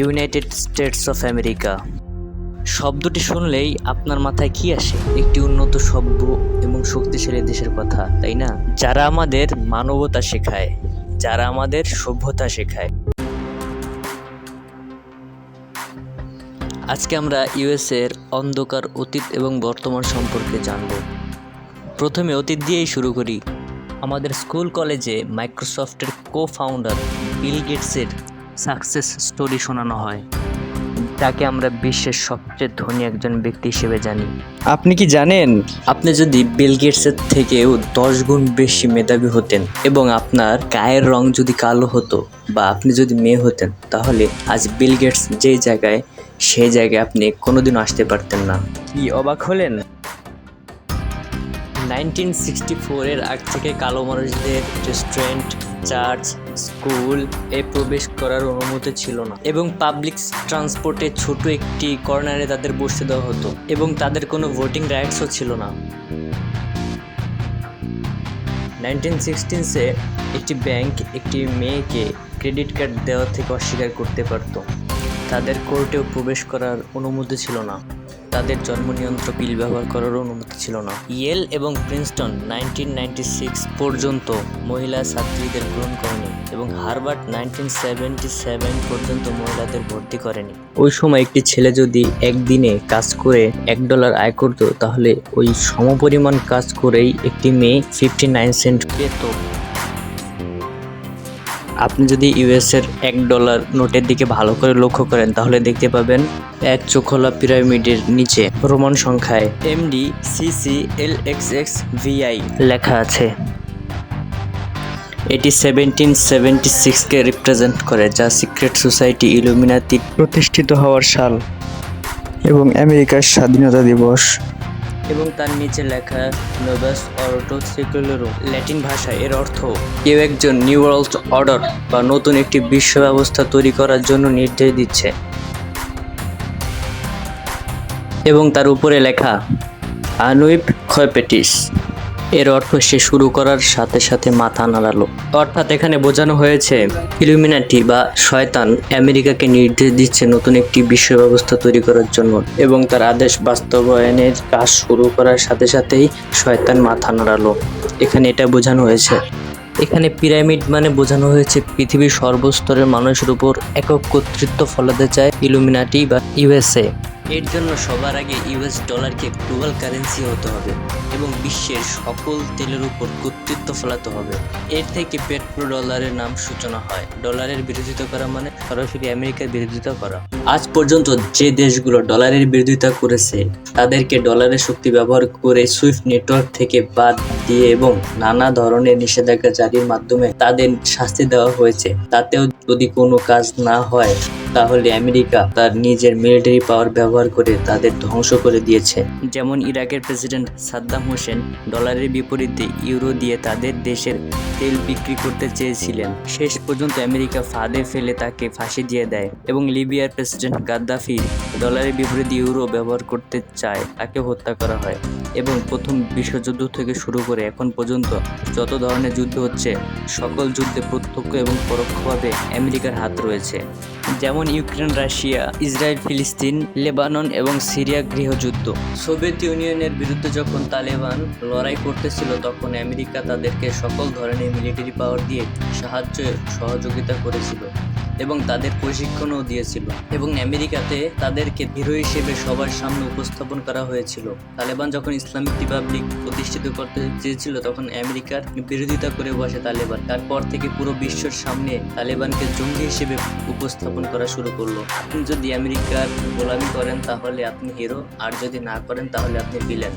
United states of America শব্দটি শুনলেই আপনার মাথায় কি আসে? একটি উন্নত সভ্য এবং শক্তিশালী দেশের কথা, তাই না? যারা আমাদের মানবতা শেখায়, যারা আমাদের সভ্যতা শেখায়। আজকে আমরা ইউএসএর অন্ধকার অতীত এবং বর্তমান সম্পর্কে জানব। প্রথমে অতীত দিয়েই শুরু করি। আমাদের স্কুল কলেজে মাইক্রোসফটের কো ফাউন্ডার বিল গেটসের সাকসেস স্টোরি শোনানো হয়। তাকে আমরা বিশ্বের সবচেয়ে ধনী একজন ব্যক্তি হিসেবে জানি। আপনি কি জানেন? আপনি যদি বিল গেটসের থেকেও দশ গুণ বেশি মেধাবী হতেন এবং আপনার গায়ের রং যদি কালো হতো বা আপনি যদি মেয়ে হতেন তাহলে আজ বিল গেটস যে জায়গায় সেই জায়গায় আপনি কোনোদিনও আসতে পারতেন না। কি অবাক হলেন? নাইনটিন সিক্সটি ফোরের আগ থেকে কালো মানুষদের রেস্টুরেন্ট চার্চ, স্কুল এ প্রবেশ করার অনুমতি ছিল না এবং পাবলিক ট্রান্সপোর্টে ছোট একটি কর্নারে তাদের বসতে দেওয়া হতো এবং তাদের কোনো ভোটিং রাইটসও ছিল না। নাইনটিন সিক্সটিনসে একটি ব্যাংক একটি মেয়েকে ক্রেডিট কার্ড দেওয়া থেকে অস্বীকার করতে পারত। তাদের কোর্টেও প্রবেশ করার অনুমতি ছিল না। তাদের জন্ম নিয়ন্ত্রক পিল ব্যবহার করার অনুমতি ছিল না। ইয়েল এবং প্রিন্সটন নাইনটিন পর্যন্ত মহিলা ছাত্রীদের গ্রহণ করেনি এবং হারবার্ট নাইনটিন পর্যন্ত মহিলাদের ভর্তি করেনি। ওই সময় একটি ছেলে যদি একদিনে কাজ করে এক ডলার আয় করত, তাহলে ওই সমপরিমাণ কাজ করেই একটি মেয়ে ফিফটি নাইন সেন্ট পেত। আপনি যদি ইউএসের এক ডলার নোটের দিকে ভালো করে লক্ষ্য করেন, তাহলে দেখতে পাবেন এক চোখলা পিরামিডের নিচে রোমান সংখ্যায় MD CC L X X VI লেখা আছে। এটি সেভেন্টিন সেভেন্টি সিক্সকে রিপ্রেজেন্ট করে, যা সিক্রেট সোসাইটি ইলুমিনাতি প্রতিষ্ঠিত হওয়ার সাল এবং আমেরিকার স্বাধীনতা দিবস। এবং তার নিচে লেখা নোভাস অর্টো সেকুলারো ল্যাটিন ভাষায় এর অর্থ, কেউ একজন নিউ ওয়ার্ল্ড অর্ডার বা নতুন একটি বিশ্ব ব্যবস্থা তৈরি করার জন্য নির্দেশ দিচ্ছে। এবং তার উপরে লেখা আনুইপ ক্ষয়পেটিস এর অর্থ সে শুরু করার সাথে সাথে মাথা নাড়ালো। অর্থাৎ এখানে বোঝানো হয়েছে, ইলুমিনাটি বা শয়তান আমেরিকাকে নির্দেশ দিচ্ছে নতুন একটি বিশ্ব ব্যবস্থা তৈরি করার জন্য এবং তার আদেশ বাস্তবায়নের কাজ শুরু করার সাথে সাথেই শয়তান মাথা নাড়ালো। এখানে এটা বোঝানো হয়েছে। এখানে পিরামিড মানে বোঝানো হয়েছে পৃথিবীর সর্বস্তরের মানুষের উপর একক কর্তৃত্ব ফলাতে চায় ইলুমিনাটি বা ইউএসএ এর জন্য সবার আগে ইউএস ডলারকে গ্লোবাল কারেন্সি হতে হবে এবং বিশ্বের সকল তেলের উপর কর্তৃত্ব ফলাতে হবে। এর থেকে পেট্রো ডলারের নাম সূচনা হয়। ডলারের বিরোধিতা করা মানে সরাসরি আমেরিকার বিরোধিতা করা। আজ পর্যন্ত যে দেশগুলো ডলারের বিরোধিতা করেছে, তাদেরকে ডলারের শক্তি ব্যবহার করে সুইফট নেটওয়ার্ক থেকে বাদ দিয়ে এবং নানা ধরনের নিষেধাজ্ঞা জারির মাধ্যমে তাদের শাস্তি দেওয়া হয়েছে। তাতেও যদি কোনো কাজ না হয়, তাহলে আমেরিকা তার নিজের মিলিটারি পাওয়ার ব্যবহার করে তাদের ধ্বংস করে দিয়েছে। যেমন ইরাকের প্রেসিডেন্ট সাদ্দাম হোসেন ডলারের বিপরীতে ইউরো দিয়ে তাদের দেশের তেল বিক্রি করতে চেয়েছিলেন। শেষ পর্যন্ত আমেরিকা ফাঁদে ফেলে তাকে ফাঁসি দিয়ে দেয় এবং লিবিয়ার প্রেসিডেন্ট গাদ্দাফি ডলারের বিপরীতে ইউরো ব্যবহার করতে চায়, তাকে হত্যা করা হয়। এবং প্রথম বিশ্বযুদ্ধ থেকে শুরু করে এখন পর্যন্ত যত ধরনের যুদ্ধ হচ্ছে, সকল যুদ্ধে প্রত্যক্ষ এবং পরোক্ষভাবে আমেরিকার হাত রয়েছে। যেমন ইউক্রেন, রাশিয়া, ইসরায়েল, ফিলিস্তিন, লেবানন এবং সিরিয়া গৃহযুদ্ধ। সোভিয়েত ইউনিয়নের বিরুদ্ধে যখন তালেবান লড়াই করতেছিল, তখন আমেরিকা তাদেরকে সকল ধরনের মিলিটারি পাওয়ার দিয়ে সাহায্য সহযোগিতা করেছিল। এবং তাদের প্রশিক্ষণও দিয়েছিল এবং আমেরিকাতে তাদেরকে হিরো হিসেবে সবার সামনে উপস্থাপন করা হয়েছিল। তালেবান যখন ইসলামিক রিপাবলিক প্রতিষ্ঠিত করতে চেয়েছিল, তখন আমেরিকার বিরোধিতা করে বসে তালেবান। তারপর থেকে পুরো বিশ্বের সামনে তালেবানকে জঙ্গি হিসেবে উপস্থাপন করা শুরু করল। আপনি যদি আমেরিকার গোলামি করেন, তাহলে আপনি হিরো, আর যদি না করেন, তাহলে আপনি ভিলেন।